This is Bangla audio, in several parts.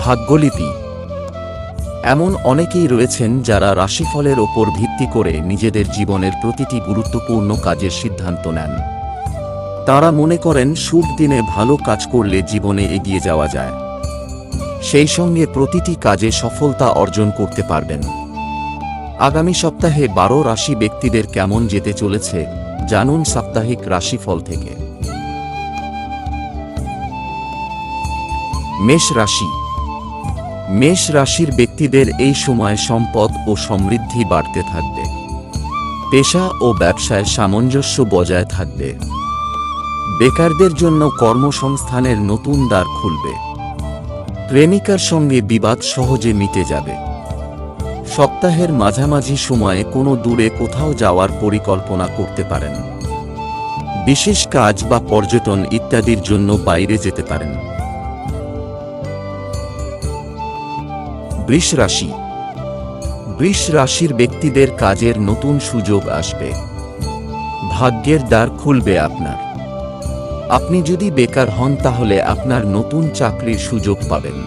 ভাগ্যলিপি। এমন অনেকেই রয়েছেন যারা রাশিফলের ওপর ভিত্তি করে নিজেদের জীবনের প্রতিটি গুরুত্বপূর্ণ কাজের সিদ্ধান্ত নেন। তারা মনে করেন, শুভ দিনে ভালো কাজ করলে জীবনে এগিয়ে যাওয়া যায়। সেই সঙ্গে প্রতিটি কাজে সফলতা অর্জন করতে পারবেন। আগামী সপ্তাহে বারো রাশি ব্যক্তিদের কেমন যেতে চলেছে, জানুন সাপ্তাহিক রাশিফল থেকে। মেষ রাশি মেষ রাশির ব্যক্তিদের এই সময় সম্পদ ও সমৃদ্ধি বাড়তে থাকবে। পেশা ও ব্যবসায় সামঞ্জস্য বজায় থাকবে। বেকারদের জন্য কর্মসংস্থানের নতুন দ্বার খুলবে। প্রেমিকার সঙ্গে বিবাদ সহজে মিটে যাবে। সপ্তাহের মাঝামাঝি সময়ে কোনো দূরে কোথাও যাওয়ার পরিকল্পনা করতে পারেন। বিশেষ কাজ বা পর্যটন ইত্যাদির জন্য বাইরে যেতে পারেন। বৃষ রাশি বৃষ রাশির ব্যক্তিদের কাজের নতুন সুযোগ আসবে। ভাগ্যের দ্বার খুলবে আপনার। আপনি যদি বেকার হন তাহলে আপনার নতুন চাকরির সুযোগ পাবেন।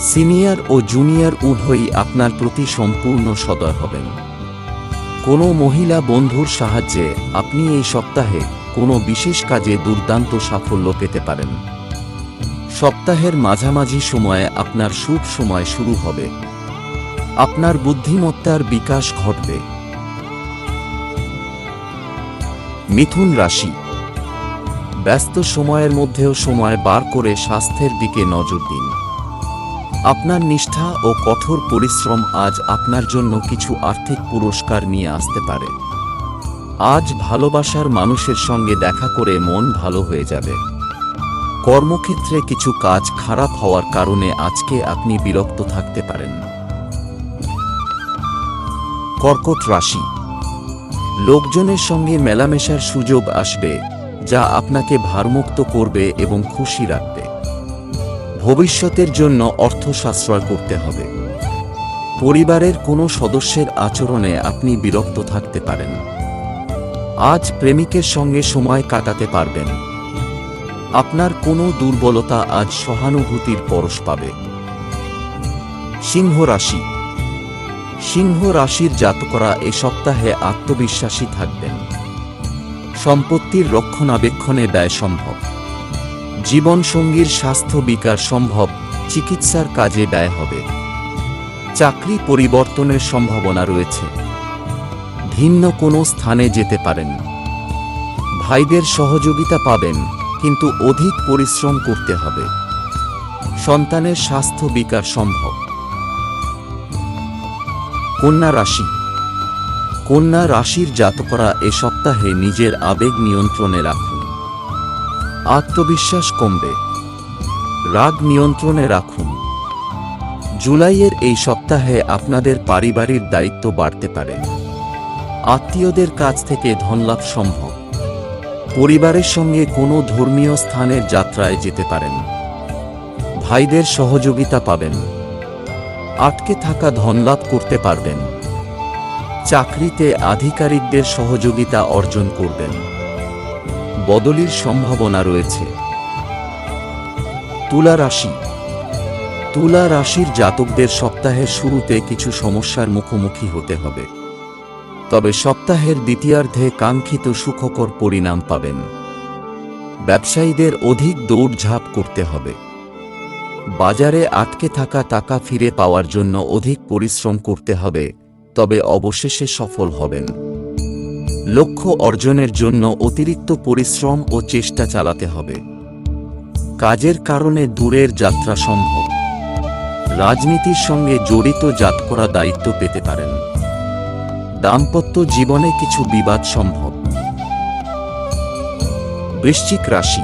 সিনিয়র ও জুনিয়র উভয়ই আপনার প্রতি সম্পূর্ণ সদয় হবেন। কোনো মহিলা বন্ধুর সাহায্যে আপনি এই সপ্তাহে কোনো বিশেষ কাজে দুর্দান্ত সাফল্য পেতে পারেন। সপ্তাহের মাঝামাঝি সময়ে আপনার শুভ সময় শুরু হবে। আপনার বুদ্ধিমত্তার বিকাশ ঘটবে। মিথুন রাশি। ব্যস্ত সময়ের মধ্যেও সময় বার করে স্বাস্থ্যের দিকে নজর দিন। আপনার নিষ্ঠা ও কঠোর পরিশ্রম আজ আপনার জন্য কিছু আর্থিক পুরস্কার নিয়ে আসতে পারে। আজ ভালোবাসার মানুষের সঙ্গে দেখা করে মন ভালো হয়ে যাবে। কর্মক্ষেত্রে কিছু কাজ খারাপ হওয়ার কারণে আজকে আপনি বিরক্ত থাকতে পারেন। কর্কট রাশি। লোকজনের সঙ্গে মেলামেশার সুযোগ আসবে, যা আপনাকে ভারমুক্ত করবে এবং খুশি রাখবে। ভবিষ্যতের জন্য অর্থ সাশ্রয় করতে হবে। পরিবারের কোনো সদস্যের আচরণে আপনি বিরক্ত থাকতে পারেন। আজ প্রেমিকের সঙ্গে সময় কাটাতে পারবেন। আপনার কোনো দুর্বলতা আজ সহানুভূতির পরশ পাবে। সিংহ রাশি। সিংহ রাশির জাতকরা এ সপ্তাহে আত্মবিশ্বাসী থাকবেন। সম্পত্তির রক্ষণাবেক্ষণে ব্যয় সম্ভব। জীবনসঙ্গীর স্বাস্থ্য বিকার সম্ভব, চিকিৎসার কাজে ব্যয় হবে। চাকরি পরিবর্তনের সম্ভাবনা রয়েছে। ভিন্ন কোনো স্থানে যেতে পারেন ভাইদের সহযোগিতা পাবেন। কিন্তু অধিক পরিশ্রম করতে হবে। সন্তানের স্বাস্থ্য বিকাশ সম্ভব। কন্যা রাশি। কন্যা রাশির জাতকরা এ সপ্তাহে নিজের আবেগ নিয়ন্ত্রণে রাখুন। আত্মবিশ্বাস কমবে। রাগ নিয়ন্ত্রণে রাখুন। জুলাইয়ের এই সপ্তাহে আপনাদের পারিবারিক দায়িত্ব বাড়তে পারে। আত্মীয়দের কাছ থেকে ধনলাভ সম্ভব। পরিবারের সঙ্গে কোনো ধর্মীয় স্থানের যাত্রায় যেতে পারেন। ভাইদের সহযোগিতা পাবেন। আটকে থাকা ধনলাভ করতে পারবেন। চাকরিতে আধিকারিকদের সহযোগিতা অর্জন করবেন। বদলির সম্ভাবনা রয়েছে। তুলা রাশি। তুলা রাশির জাতকদের সপ্তাহের শুরুতে কিছু সমস্যার মুখোমুখি হতে হবে। তবে সপ্তাহের দ্বিতীয়ার্ধে কাঙ্ক্ষিত সুখকর পরিণাম পাবেন। ব্যবসায়ীদের অধিক দৌড়ঝাঁপ করতে হবে। বাজারে আটকে থাকা টাকা ফিরে পাওয়ার জন্য অধিক পরিশ্রম করতে হবে, তবে অবশেষে সফল হবেন। লক্ষ্য অর্জনের জন্য অতিরিক্ত পরিশ্রম ও চেষ্টা চালাতে হবে। কাজের কারণে দূরের যাত্রা সম্ভব। রাজনীতির সঙ্গে জড়িত জাত করা দায়িত্ব পেতে পারেন। দাম্পত্য জীবনে কিছু বিবাদ সম্ভব। বৃশ্চিক রাশি।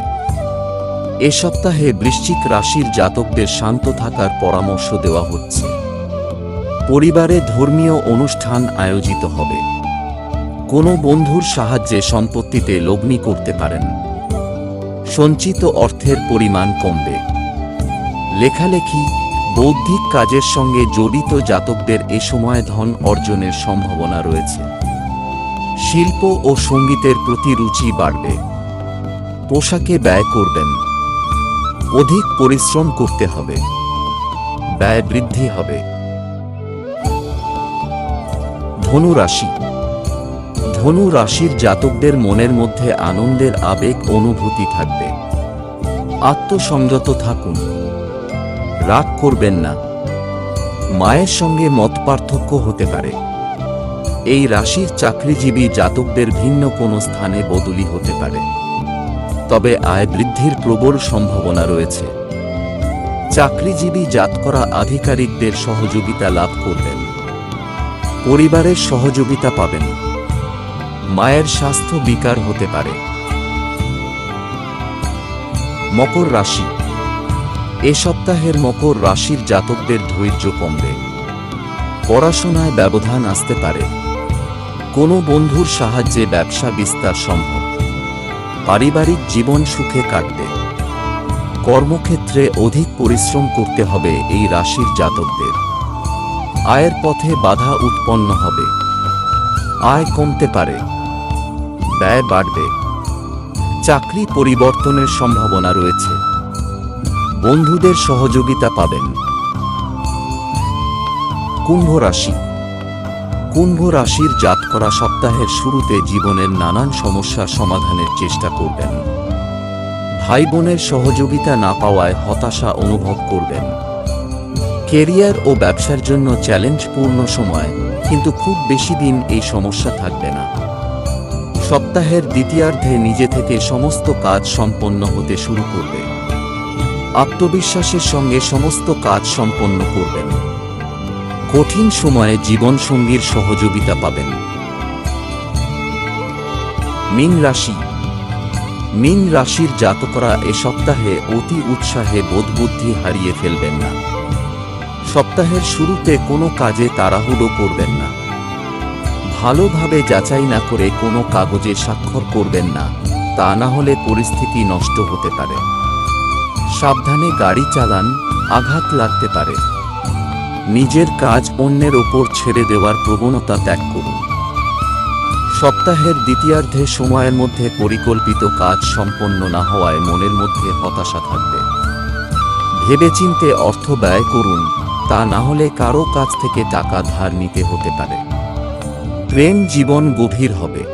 এ সপ্তাহে বৃশ্চিক রাশির জাতকদের শান্ত থাকার পরামর্শ দেওয়া হচ্ছে। পরিবারে ধর্মীয় অনুষ্ঠান আয়োজিত হবে। কোনো বন্ধুর সাহায্যে সম্পত্তিতে লগ্নি করতে পারেন। সঞ্চিত অর্থের পরিমাণ কমবে। লেখালেখি বৌদ্ধিক কাজের সঙ্গে জড়িত জাতকদের এ সময় ধন অর্জনের সম্ভাবনা রয়েছে। শিল্প ও সঙ্গীতের প্রতি রুচি বাড়বে। পোশাকে ব্যয় করবেন। অধিক পরিশ্রম করতে হবে। ব্যয় বৃদ্ধি হবে। ধনু রাশি ধনু রাশির জাতকদের মনের মধ্যে আনন্দের আবেগ, অনুভূতি থাকবে। আত্মসংযত থাকুন। রাগ করবেন না। মায়ের সঙ্গে মত পার্থক্য হতে পারে। এই রাশির চাকরিজীবী জাতকদের ভিন্ন কোনো স্থানে বদলি হতে পারে। তবে আয় বৃদ্ধির প্রবল সম্ভাবনা রয়েছে। চাকরিজীবী জাত করা আধিকারিকদের সহযোগিতা লাভ করবেন। পরিবারের সহযোগিতা পাবেন। মায়ের স্বাস্থ্য বিকার হতে পারে। মকর রাশি এ সপ্তাহের মকর রাশির জাতকদের ধৈর্য কমবে। পড়াশোনায় ব্যবধান আসতে পারে। কোনো বন্ধুর সাহায্যে ব্যবসা বিস্তার সম্ভব। পারিবারিক জীবন সুখে কাটবে। কর্মক্ষেত্রে অধিক পরিশ্রম করতে হবে এই রাশির জাতকদের। আয়ের পথে বাধা উৎপন্ন হবে। আয় কমতে পারে। ব্যয় বাড়বে। চাকরি পরিবর্তনের সম্ভাবনা রয়েছে। বন্ধুদের সহযোগিতা পাবেন। কুম্ভ রাশি। কুম্ভ রাশির জাত করা সপ্তাহের শুরুতে জীবনের নানান সমস্যা সমাধানের চেষ্টা করবেন। ভাই বোনের সহযোগিতা না পাওয়ায় হতাশা অনুভব করবেন। কেরিয়ার ও ব্যবসার জন্য চ্যালেঞ্জপূর্ণ সময়, কিন্তু খুব বেশি দিন এই সমস্যা থাকবে না। সপ্তাহের দ্বিতীয়ার্ধে নিজে থেকে সমস্ত কাজ সম্পন্ন হতে শুরু করবে। আত্মবিশ্বাসের সঙ্গে সমস্ত কাজ সম্পন্ন করবেন। কঠিন সময়ে জীবনসঙ্গীর সহযোগিতা পাবেন। মিন রাশি। মিন রাশির জাতকরা এ সপ্তাহে অতি উৎসাহে বোধবুদ্ধি হারিয়ে ফেলবেন না। সপ্তাহের শুরুতে কোনো কাজে তাড়াহুড়ো করবেন না। ভালোভাবে যাচাই না করে কোনো কাগজে স্বাক্ষর করবেন না। তা না হলে পরিস্থিতি নষ্ট হতে পারে। সাবধানে গাড়ি চালান, আঘাত লাগতে পারে। নিজের কাজ অন্যের ওপর ছেড়ে দেওয়ার প্রবণতা ত্যাগ করুন। সপ্তাহের দ্বিতীয়ার্ধে সময়ের মধ্যে পরিকল্পিত কাজ সম্পন্ন না হওয়ায় মনের মধ্যে হতাশা থাকবে। ভেবেচিন্তে অর্থ ব্যয় করুন, তা না হলে কারও কাছ থেকে টাকা ধার নিতে হতে পারে। প্রেম জীবন গভীর হবে।